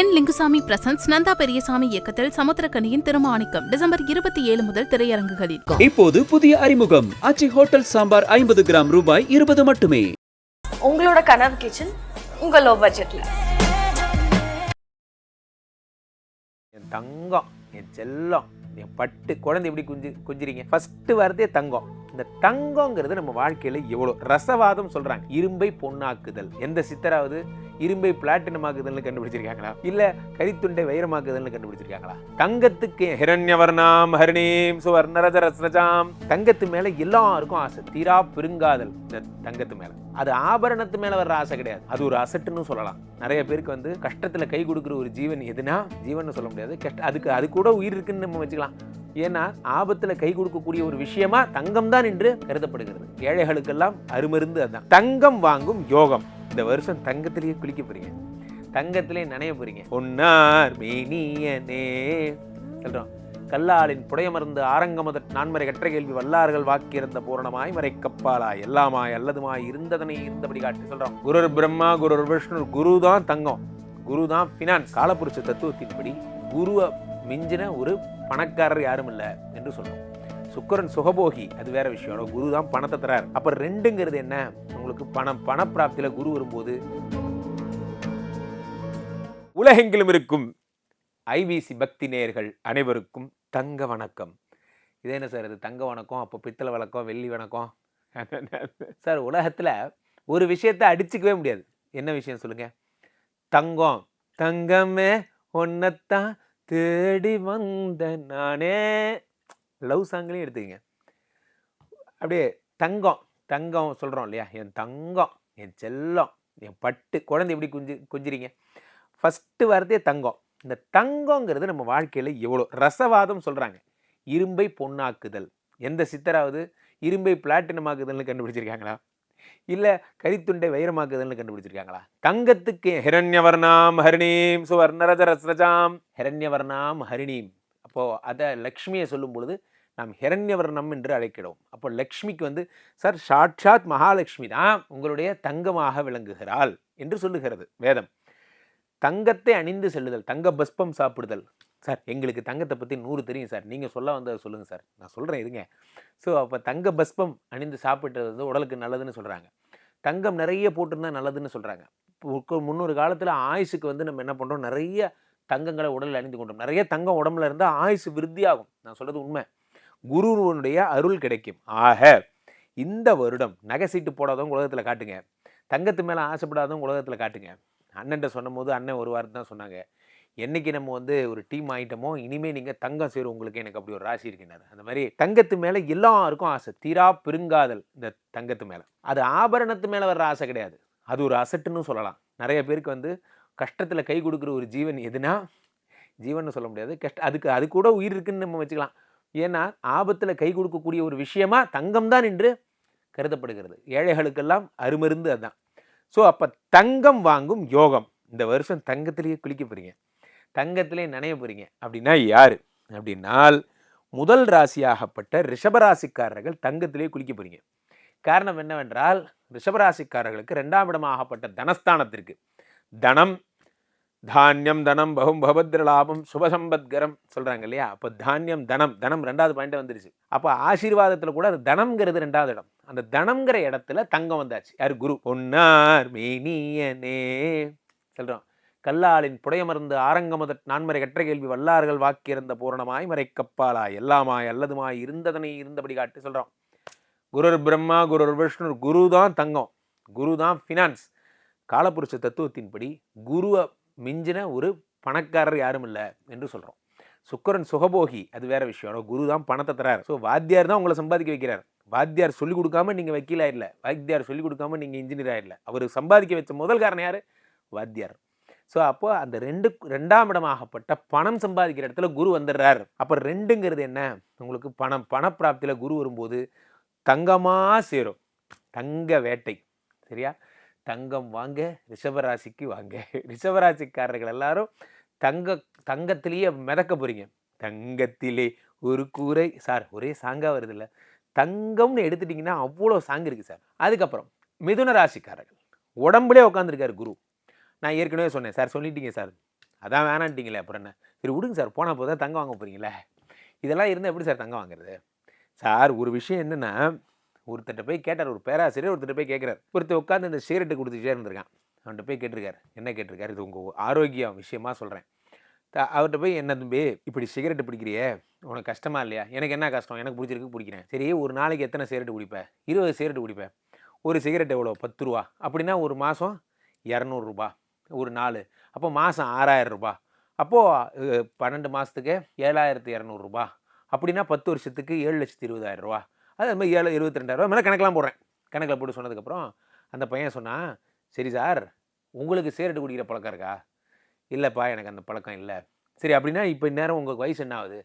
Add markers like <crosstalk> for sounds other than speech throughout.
என் Lingusamy presents Nandha Periyasamy இயக்கத்தில் சமுத்திரக்கனியின் Thirumanickam December இருபத்தி ஏழு முதல் திரையரங்குகளில். இப்போது புதிய அறிமுகம். அச்சி ஹோட்டல் சாம்பார் ஐம்பது கிராம் ரூபாய் இருபது மட்டுமே. உங்களோட கனவு கிச்சன் உங்க லோ பட்ஜெட்ல என் தங்கம் என் செல்லம் என் பட்டு குழந்தை எப்படி குஞ்சு குஞ்சிறீங்க? ஃபர்ஸ்ட் வரதே தங்கம். இந்த தங்கங்கிறது நம்ம வாழ்க்கையில் எவ்வளோ? ரசவாதம் சொல்கிறாங்க இரும்பை பொன்னாக்குதல். எந்த சித்தராவது இரும்பை பிளாட்டினம் ஆக்குதல்னு கண்டுபிடிச்சிருக்காங்களா? இல்ல கரித்துண்டை வைரமாக்குதல்னு கண்டுபிடிச்சிருக்காங்களா? தங்கத்துக்கு ஹிரண்யவர்ணாம் ஹரிணீம் சுவர்ணரஜரசஜாம் தங்கத்து மேல எல்லாருக்கும் ஆசை. தீரா பெருங்காதல். இந்த தங்கத்து மேல. அது ஆபரணத்து மேல வர்ற ஆசை கிடையாது. அது ஒரு அசட்டுன்னு சொல்லலாம். நிறைய பேருக்கு வந்து கஷ்டத்துல கை கொடுக்குற ஒரு ஜீவன் எதுனா ஜீவன் சொல்ல முடியாது. கஷ்ட அதுக்கு அது கூட உயிர் இருக்குன்னு நம்ம வச்சுக்கலாம். ஏன்னா ஆபத்துல கை கொடுக்கக்கூடிய ஒரு விஷயமா தங்கம் தான் என்று கருதப்படுகிறது. ஏழைகளுக்கெல்லாம் அருமருந்து அதுதான் தங்கம் வாங்கும் யோகம். இந்த வருஷம் தங்கத்திலேயே குளிக்க போறீங்க. தங்கத்திலே நனைய போறீங்க. பொன்னார் மேனியனே சொல்றோம். கல்லாலின் புடையமர்ந்து ஆரங்கமத நான்மறை கற்ற கேள்வி வல்லார்கள் வாக்கியிருந்த பூரணமாய் மறை கப்பாலாய் எல்லாமாய் அல்லதுமாய் இருந்ததனை இருந்தபடி காட்டி சொல்றோம். குருர் பிரம்மா குருர் விஷ்ணு குரு தான் தங்கம். குரு தான் ஃபினான்ஸ் காலப்புருஷ தத்துவத்தின்படி குருவை மிஞ்சின ஒரு பணக்காரர் யாரும் இல்லை என்று சொல்றோம் சுக்கரன் சுகபோகி அது வேற விஷயம். குரு தான் பணத்தை தரார். அப்போ ரெண்டுங்கிறது என்ன? உங்களுக்கு பணம் பணப்பிராப்தியில் குரு வரும்போது உலகெங்கிலும் இருக்கும் ஐபிசி பக்தி நேயர்கள் அனைவருக்கும் தங்க வணக்கம். இதே என்ன சார் இது? தங்க வணக்கம் அப்போ பித்தளை வணக்கம் வெள்ளி வணக்கம்? சார் உலகத்தில் ஒரு விஷயத்தை அடிச்சுக்கவே முடியாது. என்ன விஷயம் சொல்லுங்கள் தங்கம். தங்கமே ஒன்னத்தான் தேடி வந்த நானே. லவ் சாங்லேயும் எடுத்துக்கங்க. அப்படியே தங்கம் தங்கம் சொல்கிறோம் இல்லையா? என் தங்கம் என் செல்லம் என் பட்டு குழந்தை எப்படி குஞ்சு குஞ்சிறீங்க. ஃபஸ்ட்டு வரதே தங்கம். இந்த தங்கங்கிறது நம்ம வாழ்க்கையில் எவ்வளோ ரசவாதம் சொல்கிறாங்க இரும்பை பொன்னாக்குதல். எந்த சித்தராவது இரும்பை பிளாட்டினம் ஆக்குதல்னு கண்டுபிடிச்சிருக்காங்களா? இல்லை கரித்துண்டை வைரமாக்குதல்னு கண்டுபிடிச்சிருக்காங்களா? தங்கத்துக்கு ஹிரண்யவர்ணாம் ஹரிணீம் சுவர்ணரஜரஸ்ரஜாம். ஹிரண்யவர்ணாம் ஹரிணீம். அப்போது அதை லக்ஷ்மியை சொல்லும் பொழுது நாம் ஹிரண்யவர்ணம் என்று அழைக்கிறோம். அப்போ லக்ஷ்மிக்கு வந்து சார் சாட்சாத் மகாலட்சுமி தான் உங்களுடைய தங்கமாக விளங்குகிறாள் என்று சொல்லுகிறது வேதம். தங்கத்தை அணிந்து செல்லுதல் தங்க பஸ்பம் சாப்பிடுதல். சார் எங்களுக்கு தங்கத்தை பற்றி நூறு தெரியும் சார். நீங்கள் சொல்ல வந்ததை சொல்லுங்கள் சார். நான் சொல்கிறேன் இருங்க. ஸோ அப்போ தங்க பஸ்பம் அணிந்து சாப்பிட்டது வந்து உடலுக்கு நல்லதுன்னு சொல்கிறாங்க தங்கம் நிறைய போட்டிருந்தா நல்லதுன்னு சொல்கிறாங்க முன்னொரு காலத்தில் ஆயுஷுக்கு வந்து நம்ம என்ன பண்ணுறோம் நிறைய தங்கங்களை உடலில் அணிந்து கொண்டோம். நிறைய தங்கம் உடம்புல இருந்தால் ஆயுசு விருத்தியாகும். நான் சொல்கிறது உண்மை. குருவனுடைய அருள் கிடைக்கும். ஆக இந்த வருடம் நகை சீட்டு போடாதவங்க உலகத்தில் காட்டுங்க. தங்கத்து மேலே ஆசைப்படாதவங்க உலகத்தில் காட்டுங்க. அண்ணன்ட்ட சொன்னபோது அண்ணன் ஒரு வாரத்தை தான் சொன்னாங்க. என்னைக்கு நம்ம வந்து ஒரு டீம் ஆகிட்டோமோ இனிமேல் நீங்கள் தங்கம் சேரும் உங்களுக்கு எனக்கு அப்படி ஒரு ராசி இருக்கின்றது. அந்த மாதிரி தங்கத்து மேலே எல்லாருக்கும் ஆசை. தீரா பெருங்காதல் இந்த தங்கத்து மேலே. அது ஆபரணத்து மேலே வர்ற ஆசை கிடையாது. அது ஒரு அசட்டுன்னு சொல்லலாம். நிறைய பேருக்கு வந்து கஷ்டத்தில் கை கொடுக்குற ஒரு ஜீவன் எதுனா ஜீவன் சொல்ல முடியாது. கஷ்ட அதுக்கு அது கூட உயிர் இருக்குன்னு நம்ம வச்சுக்கலாம். ஏன்னா ஆபத்தில் கை கொடுக்கக்கூடிய ஒரு விஷயமா தங்கம் தான் என்று கருதப்படுகிறது. ஏழைகளுக்கெல்லாம் அருமருந்து அதுதான் ஸோ அப்போ தங்கம் வாங்கும் யோகம். இந்த வருஷம் தங்கத்திலேயே குளிக்க போகிறீங்க தங்கத்திலே நனைய போகிறீங்க அப்படின்னா யார்? அப்படின்னால் முதல் ராசியாகப்பட்ட ரிஷபராசிக்காரர்கள் தங்கத்திலே குளிக்க போகிறீங்க காரணம் என்னவென்றால் ரிஷபராசிக்காரர்களுக்கு ரெண்டாம் இடமாகப்பட்ட தனஸ்தானத்திற்கு. தனம் தானியம் தனம் பகும் பகபத்ர லாபம் சுபசம்பத்கரம் சொல்கிறாங்க இல்லையா? அப்போ தானியம் தனம் தனம் ரெண்டாவது பாயிண்ட் வந்துருச்சு. அப்போ ஆசீர்வாதத்தில் கூட அது தனம்ங்கிறது ரெண்டாவது இடம். அந்த தனம்ங்கிற இடத்துல தங்கம் வந்தாச்சு. யார்? குரு. பொன்னார் மேனியனே. சொல்கிறோம் கல்லாலின் புடையமர்ந்து ஆரங்கமத நான்மறை கற்ற கேள்வி வல்லார்கள் வாக்கியிருந்த பூரணமாய் மறை எல்லாமாய் அல்லதுமாய் இருந்ததனை இருந்தபடி காட்டி சொல்கிறோம் குருர் பிரம்மா குருர் விஷ்ணு குரு தான் தங்கம் குரு தான் ஃபினான்ஸ் காலப்புருஷ தத்துவத்தின்படி குருவை மிஞ்சின ஒரு பணக்காரர் யாரும் இல்லை என்று சொல்கிறோம் சுக்கரன் சுகபோகி அது வேற விஷயம். குரு தான் பணத்தை தரார். ஸோ வாத்தியார் தான் உங்களை சம்பாதிக்க வைக்கிறார். வாத்தியார் சொல்லிக் கொடுக்காம நீங்கள் வக்கீல் ஆயிடல வாத்தியார் சொல்லிக் கொடுக்காம நீங்கள் இன்ஜினியர் ஆயிடல. அவர் சம்பாதிக்க வச்ச முதல் காரணம் யார்? வாத்தியார். ஸோ அப்போ அந்த ரெண்டு ரெண்டாம் இடமாகப்பட்ட பணம் சம்பாதிக்கிற இடத்துல குரு வந்துடுறார். அப்போ ரெண்டுங்கிறது என்ன? உங்களுக்கு பணம் பணப்பிராப்தியில் குரு வரும்போது தங்கமாக சேரும். தங்க வேட்டை சரியா? தங்கம் வாங்க ரிஷபராசிக்கு வாங்க. <laughs> ரிஷபராசிக்காரர்கள் எல்லாரும் தங்க தங்கத்திலேயே மிதக்க போறீங்க. தங்கத்திலே ஒரு கூரை சார் ஒரே சாங்காக வருது இல்லை தங்கம்னு எடுத்துட்டிங்கன்னா அவ்வளோ சாங் இருக்குது சார். அதுக்கப்புறம் மிதுன ராசிக்காரர்கள். உடம்புலே உட்காந்துருக்காரு குரு. நான் ஏற்கனவே சொன்னேன் சார் சொல்லிட்டீங்க சார். அதான் வேணான்ட்டிங்களே அப்புறம் என்ன? சரி விடுங்க சார். போனால் போதான் தங்க வாங்க போகிறீங்களே இதெல்லாம் இருந்தால் எப்படி சார் தங்க வாங்குறது? சார் ஒரு விஷயம் என்னென்னா ஒருத்தர்கிட்ட போய் கேட்டார் ஒரு பேராசிரியர் ஒருத்தர்கிட்ட போய் கேட்குறாரு ஒருத்தர் உட்காந்து இந்த சிகரெட்டு கொடுத்துட்டே இருந்திருக்கான் அவன்கிட்ட போய் கேட்டிருக்காரு. என்ன கேட்டிருக்காரு? இது உங்கள் ஆரோக்கியம் விஷயமா சொல்கிறேன் அவர்கிட்ட போய் என்ன தம்பி இப்படி சிகரெட்டு பிடிக்கிறியே? உனக்கு கஷ்டமா இல்லையா? எனக்கு என்ன கஷ்டம்? எனக்கு பிடிச்சிருக்கு பிடிக்கிறேன். சரி ஒரு நாளைக்கு எத்தனை சிகரெட்டு குடிப்பேன் இருபது சிகரெட்டு குடிப்பேன். ஒரு சிகரெட் எவ்வளோ பத்து ரூபா? அப்படின்னா ஒரு மாதம் இரநூறுபா. ஒரு நாலு அப்போ மாதம் ஆறாயிரம் ரூபாய் அப்போது பன்னெண்டு மாதத்துக்கு ஏழாயிரத்து இரநூறுபா. அப்படின்னா பத்து வருஷத்துக்கு ஏழு லட்சத்தி இருபதாயிரரூபா. ரூபா அது மாதிரி ஏழு இருபத்தி ரெண்டாயிரரூபா மேலே கணக்கெலாம் போடுறேன். கணக்கில் போட்டு சொன்னதுக்கப்புறம் அந்த பையன் சொன்னான் சரி சார் உங்களுக்கு சேரட்டு குடிக்கிற பழக்கம் இருக்கா? இல்லைப்பா எனக்கு அந்த பழக்கம் இல்லை. சரி அப்படின்னா இப்போ இந்நேரம் உங்களுக்கு வயசு என்ன ஆகுது?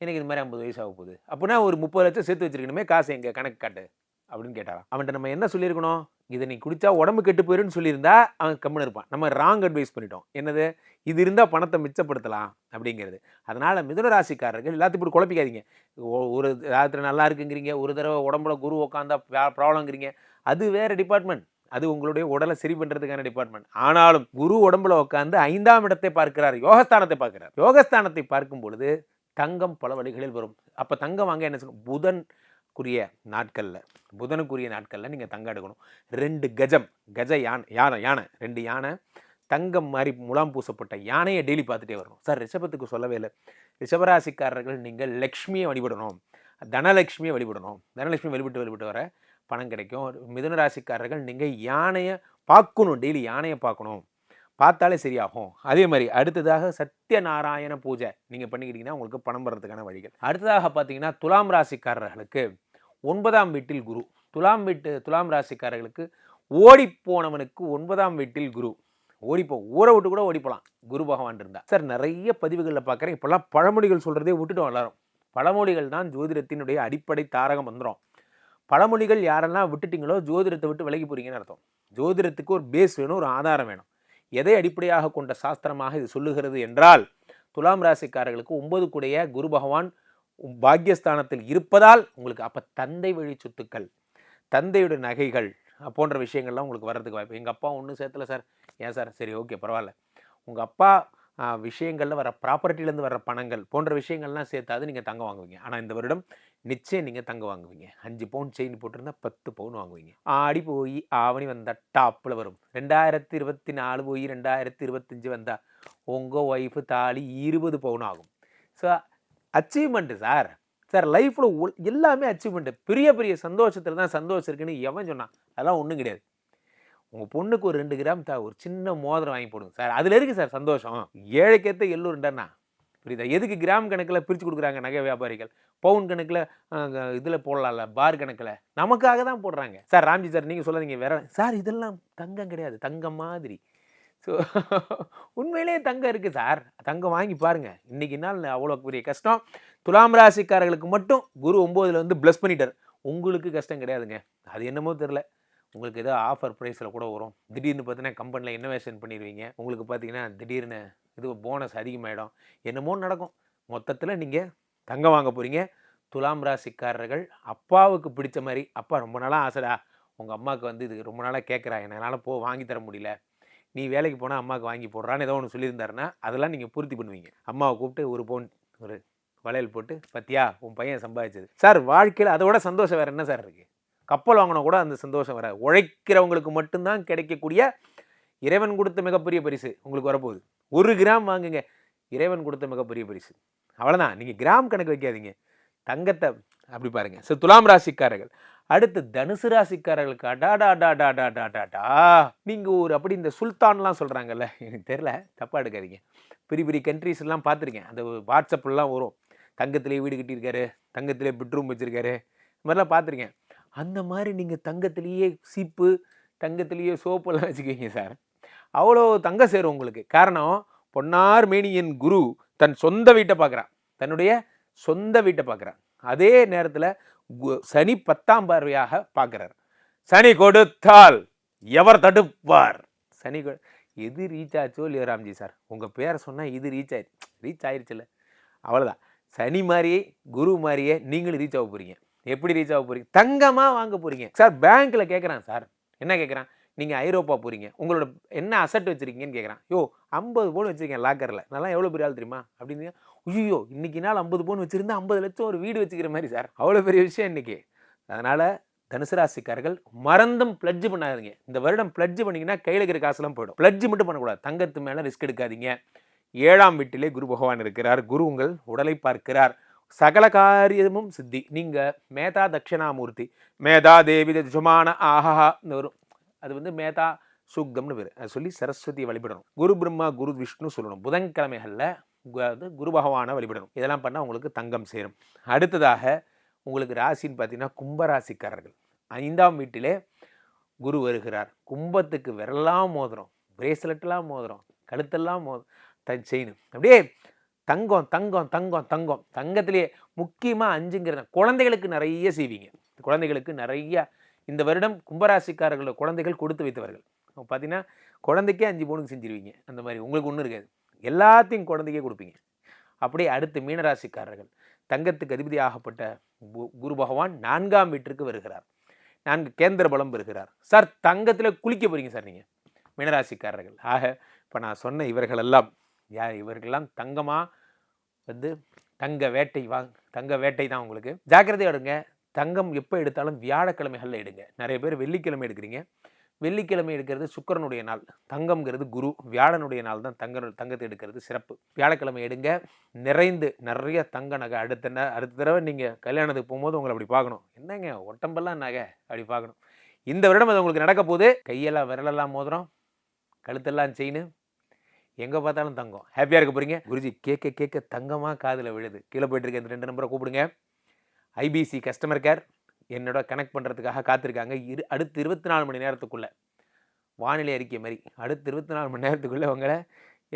எனக்கு இது மாதிரி ஐம்பது வயசு ஆக போகுது. அப்படின்னா ஒரு முப்பது லட்சம் சேர்த்து வச்சிருக்கணுமே காசு எங்கள் கணக்கு காட்டு. அப்படின்னு கேட்டாராம். அவன்கிட்ட நம்ம என்ன சொல்லியிருக்கணும்? இதை நீ குடித்தா உடம்பு கெட்டு போயிருன்னு சொல்லியிருந்தா அவன் கம்முன்னு இருப்பான். நம்ம ராங் அட்வைஸ் பண்ணிட்டோம். என்னது? இது இருந்தால் பணத்தை மிச்சப்படுத்தலாம் அப்படிங்கிறது. அதனால் மிதுன ராசிக்காரர்கள் எல்லாத்தையும் இப்படி குழப்பிக்காதீங்க. ஒரு ராத்திரி நல்லா இருக்குங்கிறீங்க ஒரு தடவை உடம்புல குரு உட்காந்தா ப்ராப்ளங்கிறீங்க அது வேறு டிபார்ட்மெண்ட் அது உங்களுடைய உடலை சரி பண்ணுறதுக்கான டிபார்ட்மெண்ட் ஆனாலும் குரு உடம்புல உட்காந்து ஐந்தாம் இடத்தை பார்க்கிறார் யோகஸ்தானத்தை பார்க்கிறார். யோகஸ்தானத்தை பார்க்கும் பொழுது தங்கம் பல வழிகளில் வரும். அப்போ தங்கம் வாங்க என்ன சொல்லணும் புதனுக்குரிய நாட்களில் புதனுக்குரிய நாட்களில் நீங்கள் தங்கம் எடுக்கணும். ரெண்டு கஜம் கஜ யானை யானை யானை ரெண்டு யானை தங்கம் மாதிரி முலாம் பூசப்பட்ட யானையை டெய்லி பார்த்துட்டே வரணும். சார் ரிஷபத்துக்கு சொல்லவே இல்லை. ரிஷபராசிக்காரர்கள் நீங்கள் லக்ஷ்மியை வழிபடணும். தனலக்ஷ்மியை வழிபடணும். தனலட்சுமி வழிபட்டு வழிபட்டு வர பணம் கிடைக்கும். மிதுன ராசிக்காரர்கள் நீங்கள் யானையை பார்க்கணும். டெய்லி யானையை பார்க்கணும். பார்த்தாலே சரியாகும். அதே மாதிரி அடுத்ததாக சத்யநாராயண பூஜை நீங்கள் பண்ணிக்கிட்டீங்கன்னா உங்களுக்கு பணம் வர்றதுக்கான வழிகள். அடுத்ததாக பார்த்தீங்கன்னா துலாம் ராசிக்காரர்களுக்கு ஒன்பதாம் வீட்டில் குரு. துலாம் வீட்டு துலாம் ராசிக்காரர்களுக்கு ஓடிப்போனவனுக்கு ஒன்பதாம் வீட்டில் குரு. ஓடிப்போம் ஊரை விட்டு கூட ஓடிப்போலாம் குரு பகவான் இருந்தா சார் நிறைய பதிவுகளில் பார்க்குறேன் இப்போல்லாம் பழமொழிகள் சொல்கிறதே விட்டுட்டோம் எல்லாரும். பழமொழிகள் தான் ஜோதிடத்தினுடைய அடிப்படை தாரகம் வந்துடும் பழமொழிகள் யாரெல்லாம் விட்டுட்டீங்களோ ஜோதிடத்தை விட்டு விலகி போகிறீங்கன்னு அர்த்தம். ஜோதிடத்துக்கு ஒரு பேஸ் வேணும் ஒரு ஆதாரம் வேணும். எதை அடிப்படையாக கொண்ட சாஸ்திரமாக இது சொல்லுகிறது என்றால் துலாம் ராசிக்காரர்களுக்கு ஒன்பது கூடைய குரு பகவான் பாக்கியஸ்தானத்தில் இருப்பதால் உங்களுக்கு அப்போ தந்தை வழி சொத்துக்கள் தந்தையோட நகைகள் போன்ற விஷயங்கள்லாம் உங்களுக்கு வர்றதுக்கு வாய்ப்பு. எங்கள் அப்பா ஒன்றும் சேர்த்துல சார். ஏன் சார்? சரி ஓகே பரவாயில்ல. உங்கள் அப்பா விஷயங்களில் வர ப்ராப்பர்ட்டிலேருந்து வர பணங்கள் போன்ற விஷயங்கள்லாம் சேர்த்தாது நீங்கள் தங்க வாங்குவீங்க. ஆனால் இந்த வருடம் நிச்சயம் நீங்கள் தங்க வாங்குவீங்க. அஞ்சு பவுன் செயின் போட்டிருந்தா பத்து பவுன் வாங்குவீங்க. ஆடி போய் ஆவணி வந்தால் டாப்பில் வரும். ரெண்டாயிரத்தி இருபத்தி நாலு போய் ரெண்டாயிரத்தி இருபத்தஞ்சு வந்தால் உங்கள் ஒய்ஃபு தாலி இருபது பவுன் ஆகும். So achievement sir. சார் லைஃப்பில் எல்லாமே அச்சீவ்மெண்ட்டு பெரிய பெரிய சந்தோஷத்தில் தான் சந்தோஷம் இருக்குன்னு எவன் சொன்னான்? அதெல்லாம் ஒன்றும் கிடையாது. உங்கள் பொண்ணுக்கு ஒரு ரெண்டு கிராம் தா ஒரு சின்ன மோதிரம் வாங்கி போடுங்க சார். அதில் இருக்குது சார் சந்தோஷம்? ஏழைக்கேற்ற எள்ளூர் புரியுதா? எதுக்கு கிராம் கணக்கில் பிரித்து கொடுக்குறாங்க நகை வியாபாரிகள்? பவுன் கணக்கில் இதில் போடலாம்ல பார் கணக்கில். நமக்காக தான் போடுறாங்க. சார் ராம்ஜி சார் நீங்கள் சொல்லாதீங்க வேற சார் இதெல்லாம் தங்கம் கிடையாது. தங்கம் மாதிரி. ஸோ <laughs> உண்மையிலேயே தங்கம் இருக்குது சார். தங்கம் வாங்கி பாருங்க. இன்னைக்கு நாள் அவ்வளோ பெரிய கஷ்டம். துலாம் ராசிக்காரர்களுக்கு மட்டும் குரு ஒம்போதில் வந்து ப்ளஸ் பண்ணிட்டார். உங்களுக்கு கஷ்டம் கிடையாதுங்க. அது என்னமோ தெரில உங்களுக்கு ஏதோ ஆஃபர் ப்ரைஸில் கூட வரும். திடீர்னு பார்த்தீங்கன்னா கம்பெனியில் இன்னோவேஷன் பண்ணிடுவீங்க. உங்களுக்கு பார்த்தீங்கன்னா திடீர்னு இது போனஸ் அதிகமாகிடும் என்னமோ நடக்கும். மொத்தத்தில் நீங்கள் தங்கம் வாங்க போகிறீங்க துலாம் ராசிக்காரர்கள் அப்பாவுக்கு பிடிச்ச மாதிரி அப்பா ரொம்ப நாளாக ஆசைடா உங்கள் அம்மாவுக்கு வந்து இது ரொம்ப நாளாக கேட்குறா என்னால் போ வாங்கி தர முடியல. நீ வேலைக்கு போனால் அம்மாவுக்கு வாங்கி போடுறான்னு ஏதோ ஒன்று சொல்லியிருந்தாருன்னா அதெல்லாம் நீங்கள் பூர்த்தி பண்ணுவீங்க. அம்மாவை கூப்பிட்டு ஒரு போன் ஒரு வளையல் போட்டு பத்தியா உன் பையன் சம்பாதிச்சது. சார் வாழ்க்கையில் அதோட சந்தோஷம் வேறு என்ன சார் இருக்குது கப்பல் வாங்கினா கூட அந்த சந்தோஷம் வராது. உழைக்கிறவங்களுக்கு மட்டும்தான் கிடைக்கக்கூடிய இறைவன் கொடுத்த மிகப்பெரிய பரிசு உங்களுக்கு வரப்போகுது. ஒரு கிராம் வாங்குங்க இறைவன் கொடுத்த மிகப்பெரிய பரிசு. அவ்வளோதான் நீங்கள் கிராம் கணக்கு வைக்காதீங்க. தங்கத்தை அப்படி பாருங்கள் ஸோ துலாம் ராசிக்காரர்கள். அடுத்து தனுசு ராசிக்காரர்களுக்கு அடாடாடாடாடாடாடாடா நீங்கள் ஒரு அப்படி இந்த சுல்தான்லாம் சொல்கிறாங்கல்ல எனக்கு தெரில தப்பாக எடுக்காதீங்க. பெரிய பெரிய கண்ட்ரீஸ்லாம் எல்லாம் பார்த்துருக்கேன். அந்த வாட்ஸ்அப்லாம் வரும். தங்கத்திலே வீடு கட்டியிருக்காரு. தங்கத்திலே பெட்ரூம் வச்சுருக்காரு. இந்த மாதிரிலாம் பார்த்துருக்கேன். அந்த மாதிரி நீங்கள் தங்கத்திலேயே சீப்பு தங்கத்திலேயே சோப்பெல்லாம் வச்சுக்கிங்க சார். அவ்வளோ தங்கம் சேரும் உங்களுக்கு. காரணம் பொன்னார் மேனியன் குரு தன் சொந்த வீட்டை பார்க்குறான். தன்னுடைய சொந்த வீட்டை பார்க்குறான். அதே நேரத்தில் சனி பத்தாம் பார்வையாக பார்க்குறார். சனி கொடுத்தால் எவர் தடுப்பார்? சனி எது ரீச் ஆச்சோ இல்லையோ ராம்ஜி சார் உங்கள் பேரை சொன்னால் இது ரீச் ஆயிடுச்சு ரீச் ஆயிடுச்சுல்ல அவ்வளோதான் சனி மாதிரியே குரு மாதிரியே நீங்களும் ரீச் ஆக போகிறீங்க எப்படி ரீச் ஆக போகிறீங்க தங்கமாக வாங்க போகிறீங்க சார் பேங்க்கில் கேட்குறான் சார் என்ன கேட்குறான் நீங்கள் ஐரோப்பா போகிறீங்க உங்களோட என்ன அசட் வச்சுருக்கீங்கன்னு கேட்குறான் யோ ஐம்பது பவுன் வச்சுருக்கேன் லாக்கரில் நல்லா எவ்வளோ பெரிய ஆள் தெரியுமா? அப்படின்னு ஐயோ இன்றைக்கி நாள் ஐம்பது பவுன் வச்சுருந்தா ஐம்பது லட்சம் ஒரு வீடு வச்சுக்கிற மாதிரி சார். அவ்வளோ பெரிய விஷயம் இன்றைக்கி அதனால் தனுசு ராசிக்காரர்கள் மறந்தும் பிளட்ஜ் பண்ணாதீங்க. இந்த வருடம் பிளட்ஜ் பண்ணீங்கன்னா கையில் இருக்கிற காசுலாம் போயிடும். பிளட்ஜ் மட்டும் பண்ணக்கூடாது. தங்கத்து மேலே ரிஸ்க் எடுக்காதீங்க. ஏழாம் வீட்டிலே குரு பகவான் இருக்கிறார். குரு உங்கள் உடலை பார்க்கிறார். சகல காரியமும் சித்தி. நீங்கள் மேதா தட்சிணாமூர்த்தி. மேதா தேவி தஜமான ஆஹா வரும். அது வந்து மேதா சூக்தம்னு பேர். அதை சொல்லி சரஸ்வதியை வழிபடணும். குரு பிரம்மா குரு விஷ்ணு சொல்லணும். புதன்கிழமைகளில் அதாவது அது குரு பகவானை வழிபடணும். இதெல்லாம் பண்ணால் உங்களுக்கு தங்கம் சேரும். அடுத்ததாக உங்களுக்கு ராசின்னு பார்த்தீங்கன்னா கும்பராசிக்காரர்கள். ஐந்தாம் வீட்டிலே குரு வருகிறார். கும்பத்துக்கு விரலாம் மோதிரம் பிரேஸ்லெட்லாம் மோதிரம் கழுத்தெல்லாம் மோதிரம் த செயின். அப்படியே தங்கம் தங்கம் தங்கம் தங்கம். தங்கத்திலேயே முக்கியமாக அஞ்சுங்கிற குழந்தைகளுக்கு நிறைய செய்வீங்க. குழந்தைகளுக்கு நிறைய இந்த வருடம் கும்பராசிக்காரர்களோட குழந்தைகள் கொடுத்து வைத்தவர்கள். பார்த்தீங்கன்னா குழந்தைக்கே அஞ்சு பவுனுக்கு செஞ்சிருவீங்க. அந்த மாதிரி உங்களுக்கு ஒன்றும் இருக்காது. எல்லாத்தையும் குழந்தைக்கே கொடுப்பீங்க. அப்படியே அடுத்து மீனராசிக்காரர்கள். தங்கத்துக்கு அதிபதி ஆகப்பட்ட கு- குரு பகவான் நான்காம் வீட்டிற்கு வருகிறார். நான்கு கேந்திர பலம் பெறுகிறார். சார் தங்கத்தில் குளிக்க போகிறீங்க சார் நீங்கள் மீனராசிக்காரர்கள். ஆக இப்போ நான் சொன்ன இவர்களெல்லாம் யார் இவர்களெல்லாம் தங்கமாக வந்து தங்க வேட்டை வாங் தங்க வேட்டை தான் உங்களுக்கு. ஜாக்கிரதையாக எடுங்க. தங்கம் எப்போ எடுத்தாலும் வியாழக்கிழமைகளில் எடுங்க. நிறைய பேர் வெள்ளிக்கிழமை எடுக்கிறீங்க. வெள்ளிக்கிழமை எடுக்கிறது சுக்கிரனுடைய நாள் தங்கம்ங்கிறது குரு வியாழனுடைய நாள் தான் தங்க தங்கத்தை எடுக்கிறது சிறப்பு. வியாழக்கிழமை எடுங்க நிறைந்து நிறைய தங்க நகை அடுத்த அடுத்த தடவை நீங்கள் கல்யாணத்துக்கு போகும்போது உங்களை அப்படி பார்க்கணும். என்னங்க ஒட்டம்பெல்லாம் நகை அப்படி பார்க்கணும். இந்த வருடம் அது உங்களுக்கு நடக்க போகுது. கையெல்லாம் விரலெல்லாம் மோதிரம் கழுத்தெல்லாம் செயின் எங்கே பார்த்தாலும் தங்கம். ஹாப்பியாக இருக்க போகிறீங்க குருஜி கேட்க கேட்க தங்கமாக காதில் விழுது. கீழே போயிட்டு இருக்க இந்த ரெண்டு நம்பரை கூப்பிடுங்க. ஐபிசி கஸ்டமர் கேர் என்னோட கனெக்ட் பண்ணுறதுக்காக காத்திருக்காங்க. இரு அடுத்து இருபத்தி நாலு மணி நேரத்துக்குள்ளே. வானிலை அறிக்கை மாதிரி அடுத்து இருபத்தி நாலு மணி நேரத்துக்குள்ளே உங்களை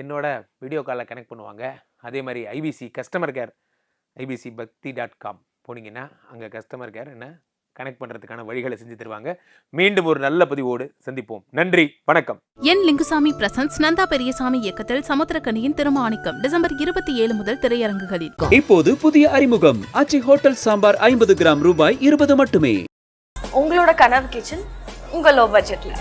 என்னோட வீடியோ காலில் கனெக்ட் பண்ணுவாங்க. அதே மாதிரி IBC customer care IBC Bhakti dot com போனீங்கன்னா அங்கே கஸ்டமர் கேர் என்ன கனெக்ட் பண்ணுறதுக்கான வழிகளை செஞ்சு தருவாங்க. மீண்டும் ஒரு நல்ல பதிவோடு சந்திப்போம். நன்றி வணக்கம். என் லிங்குசாமி பிரசன்ஸ் நந்தா பெரியசாமி இயக்கத்தில் சமுத்திரக்கனியின் திருமாணிக்கம் டிசம்பர் இருபத்தி ஏழு முதல் திரையரங்குகளில். இப்போது புதிய அறிமுகம். ஆச்சி ஹோட்டல் சாம்பார் ஐம்பது கிராம் ரூபாய் இருபது மட்டுமே. உங்களோட கனவு கிச்சன் உங்க லோ. பட்ஜெட்ல